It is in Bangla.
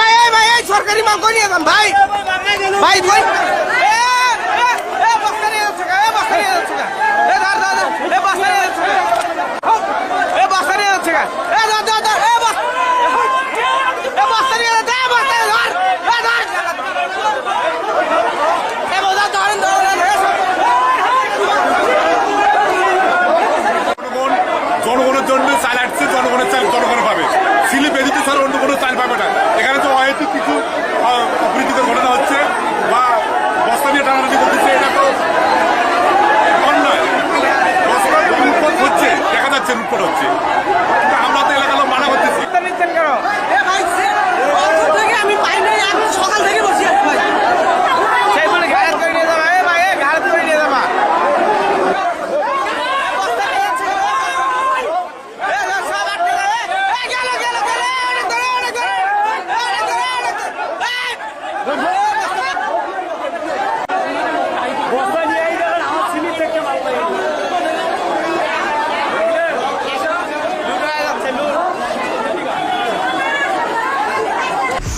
ভাই ভাই এই সরকারি মাল কই নিয়ে যান ভাই? ভাই কই? জনগণের জন্য চাল আসছে জনগণের চাল জনগণ পাবে। স্লিপ এদিকে ছাড়া অন্য কোনো চাল পাবে না। দেখা হচ্ছে। কিন্তু আমরা তো এলাকার লোক মানা করতেছি। নিচ্ছেন কেন? এ ভাই কখন থেকে আমি পাই নাই আমি সকাল থেকে বসে আছি ভাই। সেই বলে